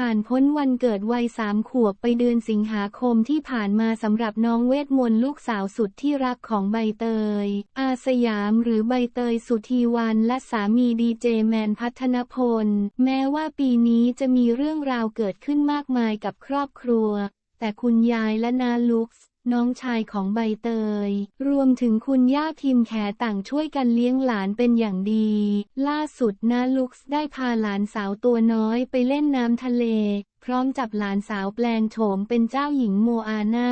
ผ่านพ้นวันเกิดวัยสามขวบไปเดือนสิงหาคมที่ผ่านมาสำหรับน้องเวทมนต์ลูกสาวสุดที่รักของใบเตย อาสยามหรือใบเตยสุธีวันและสามีดีเจแมนพัฒนพล แม้ว่าปีนี้จะมีเรื่องราวเกิดขึ้นมากมายกับครอบครัว แต่คุณยายและนาลุกส์ น้องชายของใบเตย รวมถึงคุณย่าพิมแขต่างช่วยกันเลี้ยงหลานเป็นอย่างดี ล่าสุดนาลุกส์ได้พาหลานสาวตัวน้อยไปเล่นน้ำทะเล พร้อมจับหลานสาวแปลงโฉมเป็นเจ้าหญิงโมอาน่า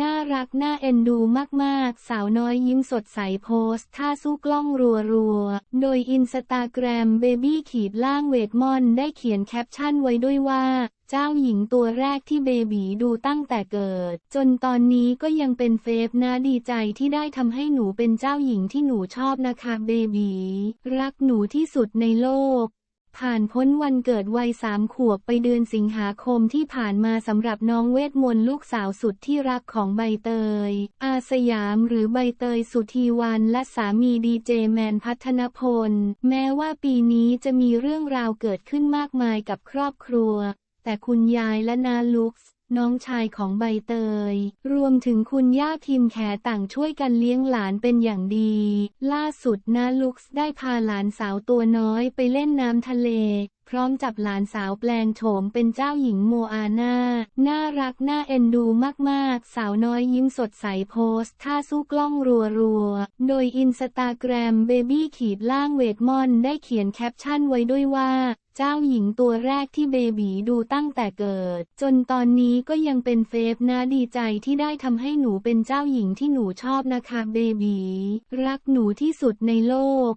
น่ารักน่าเอ็นดูมาก ๆ สาวน้อยยิ้มสดใสโพสท่าสู้กล้องรัว ๆ โดยอินสตาแกรมเบบี้ขีดล่างเวทมอนได้เขียนแคปชั่นไว้ด้วยว่าเจ้าหญิงตัวแรกที่เบบีดูตั้งแต่เกิด จนตอนนี้ก็ยังเป็นเฟฟนะดีใจที่ได้ทำให้หนูเป็นเจ้าหญิงที่หนูชอบนะคะเบบีรักหนูที่สุดในโลก ผ่านพ้นวันเกิดวัยสามขวบไปเดือนสิงหาคมที่ผ่านมาสำหรับน้องเวทมนต์ลูกสาวสุดที่รักของใบเตย อาสยามหรือใบเตยสุธีวันและสามีดีเจแมนพัฒนพล แม้ว่าปีนี้จะมีเรื่องราวเกิดขึ้นมากมายกับครอบครัว แต่คุณยายและนาลุกส์ น้องชายของใบเตย รวมถึงคุณย่าพิมแขต่างช่วยกันเลี้ยงหลานเป็นอย่างดี ล่าสุดนาลุกได้พาหลานสาวตัวน้อยไปเล่นน้ำทะเล พร้อมจับหลานสาวแปลงโฉมเป็นเจ้าหญิงโมอาน่า น่ารักน่าเอ็นดูมากๆ สาวน้อยยิ้มสดใสโพสท่าสู้กล้องรัวๆ โดยอินสตาแกรมเบบี้ขีดล่างเวทมอนได้เขียนแคปชั่นไว้ด้วยว่า เจ้าหญิงตัวแรกที่เบบีดูตั้งแต่เกิด จนตอนนี้ก็ยังเป็นเฟฟนะดีใจที่ได้ทำให้หนูเป็นเจ้าหญิงที่หนูชอบนะคะเบบีรักหนูที่สุดในโลก